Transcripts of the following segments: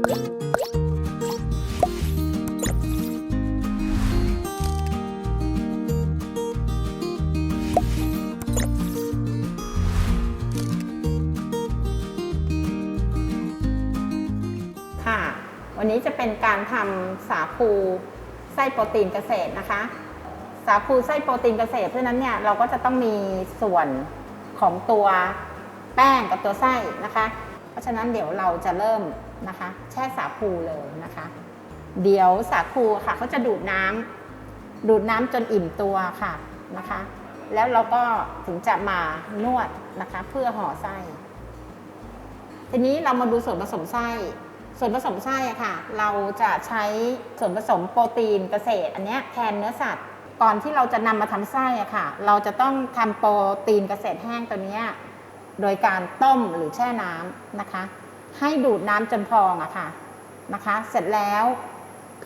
ค่ะ วันนี้จะเป็นการทำสาคูไส้โปรตีนเกษตรนะคะ สาคูไส้โปรตีนเกษตรเพราะนั้นเนี่ยเราก็จะต้องมีส่วนของตัวแป้งกับตัวไส้นะคะ เพราะฉะนั้นเดี๋ยวเราจะเริ่ม นะคะ แช่สาคูเลยนะคะ เดี๋ยวสาคูค่ะเขาจะดูดน้ำดูดน้ำจนอิ่มตัวค่ะนะคะ แล้วเราก็ถึงจะมานวดนะคะ เพื่อห่อไส้ ทีนี้เรามาดูส่วนผสมไส้ส่วนผสมไส้ค่ะ เราจะใช้ส่วนผสมโปรตีนเกษตร อันนี้แทนเนื้อสัตว์ ก่อนที่เราจะนำมาทำไส้อะค่ะ เราจะต้องทำโปรตีนเกษตรแห้งตัวนี้โดยการต้มหรือแช่น้ำนะคะ ให้ดูดน้ำจนพองอะค่ะนะคะ เสร็จแล้ว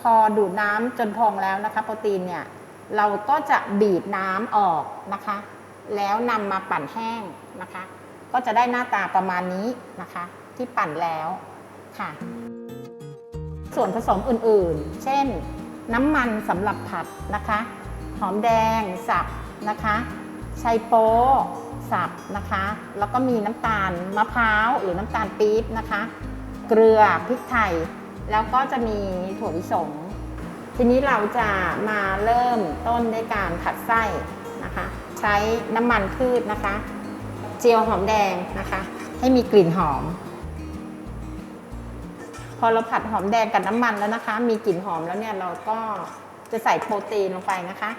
พอดูดน้ำจนพองแล้วนะคะ โปรตีนเนี่ยเราก็จะบีบน้ำออกนะคะ แล้วนำมาปั่นแห้งนะคะ ก็จะได้หน้าตาประมาณนี้นะคะ ที่ปั่นแล้วค่ะ ส่วนผสมอื่นๆ เช่น น้ำมันสำหรับผัดนะคะ หอมแดงสับนะคะ ชัยโป๊ สับนะคะ แล้วก็มีน้ำตาลมะพร้าวหรือน้ำตาลปี๊บนะคะ เกลือพริกไทย แล้วก็จะมีถั่วลิสง ทีนี้เราจะมาเริ่มต้นด้วยการผัดไส้นะคะ ใช้น้ำมันพืชนะคะ เจียวหอมแดงนะคะ ให้มีกลิ่นหอม พอเราผัดหอมแดงกับน้ำมันแล้วนะคะ มีกลิ่นหอมแล้วเนี่ยเราก็จะใส่โปรตีนลงไปนะคะ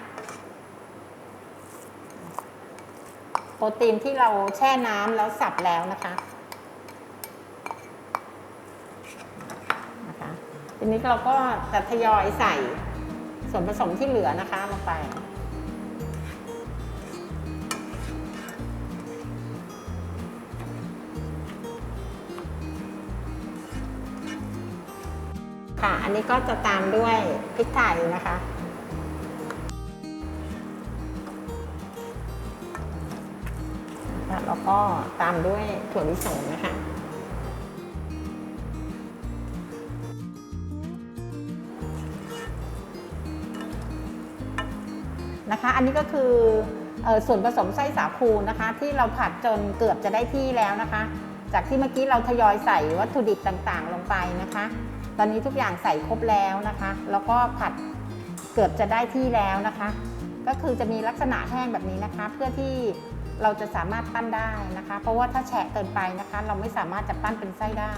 โปรตีนที่เราแช่น้ำแล้วสับแล้วนะคะนะคะ ทีนี้เราก็จะทยอยใส่ส่วนผสมที่เหลือนะคะลงไปค่ะ อันนี้ก็จะตามด้วยพริกไทยนะคะ แล้วก็ตามด้วยถั่วลิสงนะคะนะคะ อันนี้ก็คืออส่วนผสมไส้สาคูนะคะ ที่เราผัดจนเกือบจะได้ที่แล้วนะคะ จากที่เมื่อกี้เราทยอยใส่วัตถุดิบต่างๆ ลงไปนะคะ ตอนนี้ทุกอย่างใส่ครบแล้วนะคะ แล้วก็ผัดเกือบจะได้ที่แล้วนะคะ ก็คือจะมีลักษณะแห้งแบบนี้นะคะ เพื่อที่ เราจะสามารถปั้นได้นะคะ เพราะว่าถ้าแฉะเกินไปนะคะ เราไม่สามารถจะปั้นเป็นไส้ได้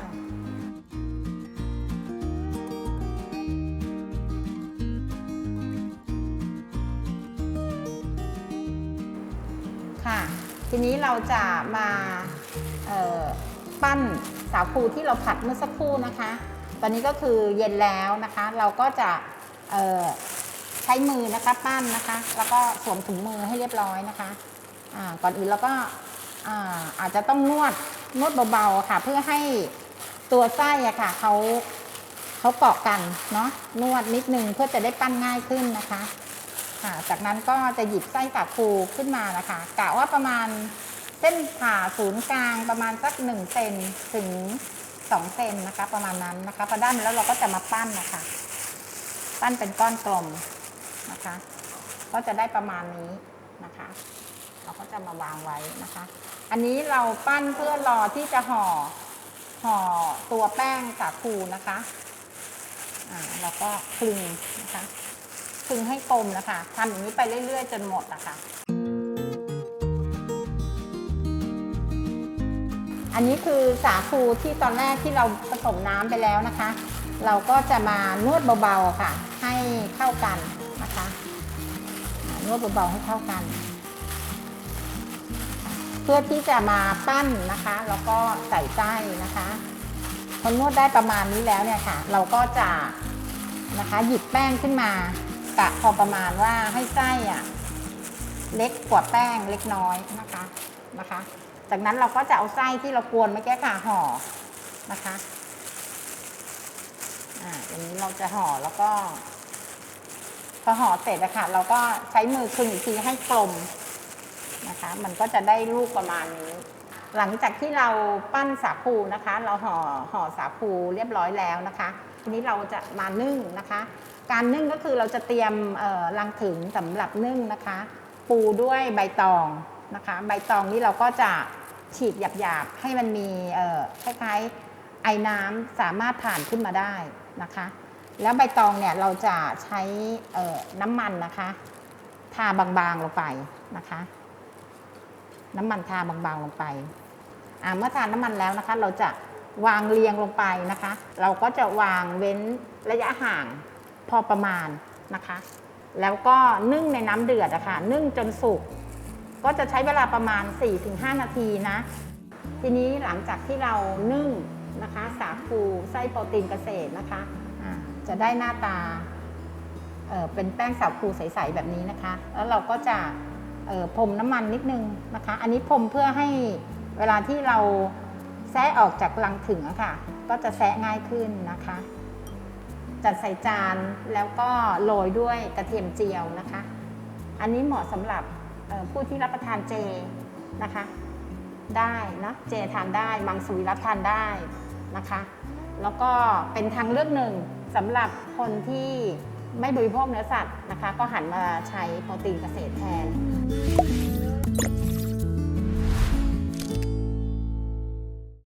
ค่ะทีนี้เราจะมาปั้นสาคูที่เราผัดเมื่อสักครู่นะคะ ตอนนี้ก็คือเย็นแล้วนะคะ เราก็จะใช้มือนะคะปั้นนะคะ แล้วก็สวมถุงมือให้เรียบร้อยนะคะ ก่อนอื่นเราก็อาอาจจะต้องนวดนวดเบาๆค่ะ เพื่อให้ตัวไส้อะค่ะเขาเขาเกาะกันเนาะนวดนิดนึงเพื่อจะได้ปั้นง่ายขึ้นนะคะค่ะจากนั้นก็จะหยิบไส้สากคูขึ้นมานะคะกะว่าประมาณเส้นผ่าศูนย์กลางประมาณสักหนึ่งเซนถึงสองเซนนะคะ ประมาณนั้นนะคะพอด้านแล้วเราก็จะมาปั้นนะคะ ปั้นเป็นก้อนกลมนะคะ ก็จะได้ประมาณนี้นะคะ เราก็จะมาวางไว้นะคะ อันนี้เราปั้นเพื่อรอที่จะห่อห่อตัวแป้งสาคูนะคะอ่าเราก็คลึงนะคะคลึงให้กลมนะคะทำอย่างนี้ไปเรื่อย ๆ จนหมดนะคะอันนี้คือสาคูที่ตอนแรกที่เราผสมน้ำไปแล้วนะคะ เราก็จะมานวดเบาๆค่ะ ให้เข้ากันนะคะนวดเบาๆให้เข้ากัน พื่อที่จะมาปั้นนะคะ แล้วก็ใส่ไส้นะคะพอนวดได้ประมาณนี้แล้วเนี่ยค่ะ เราก็จะนะคะหยิบแป้งขึ้นมากะพอประมาณว่าให้ไส้อะเล็กกว่าแป้งเล็กน้อยนะคะนะคะ จากนั้นเราก็จะเอาไส้ที่เรากวนเมื่อกี้ค่ะห่อนะคะอ่าอย่างนี้เราจะห่อแล้วก็พอห่อเสร็จนะคะเราก็ใช้มือคลึงอีกทีให้กลม นะคะ มันก็จะได้ลูกประมาณนี้ หลังจากที่เราปั้นสาคูนะคะ เราห่อห่อสาคูเรียบร้อยแล้วนะคะ ทีนี้เราจะมานึ่งนะคะ การนึ่งก็คือเราจะเตรียมรังถึงสำหรับนึ่งนะคะ ปูด้วยใบตองนะคะ ใบตองนี้เราก็จะฉีดหยาบๆ ให้มันมีคล้ายๆไอ้น้ำสามารถผ่านขึ้นมาได้นะคะ แล้วใบตองเนี่ยเราจะใช้น้ำมันนะคะ ทาบางๆลงไปนะคะ น้ำมันทาบางๆลงไปอ่าเมื่อทาน้ำมันแล้วนะคะ เราจะวางเรียงลงไปนะคะ เราก็จะวางเว้นระยะห่างพอประมาณนะคะ แล้วก็นึ่งในน้ำเดือดอะคะนึ่งจนสุกก็จะใช้เวลาประมาณ 4-5 นาทีนะ ทีนี้หลังจากที่เรานึ่งนะคะ สาคูไส้โปรตีนเกษตรนะคะอ่าจะได้หน้าตาเอ่อเป็นแป้งสาคูใส ๆ แบบนี้นะคะ แล้วเราก็จะ พรมน้ำมันนิดนึงนะคะ อันนี้พรมเพื่อให้เวลาที่เราแซะออกจากลังถึงอะค่ะ ก็จะแซะง่ายขึ้นนะคะ จัดใส่จานแล้วก็โรยด้วยกระเทียมเจียวนะคะ อันนี้เหมาะสำหรับผู้ที่รับประทานเจนะคะ ได้นะเจทานได้มังสวิรัตทานได้นะคะ แล้วก็เป็นทางเลือกหนึ่งสำหรับคนที่ ไม่บริโภคเนื้อสัตว์นะคะ ก็หันมาใช้โปรตีนเกษตรแทน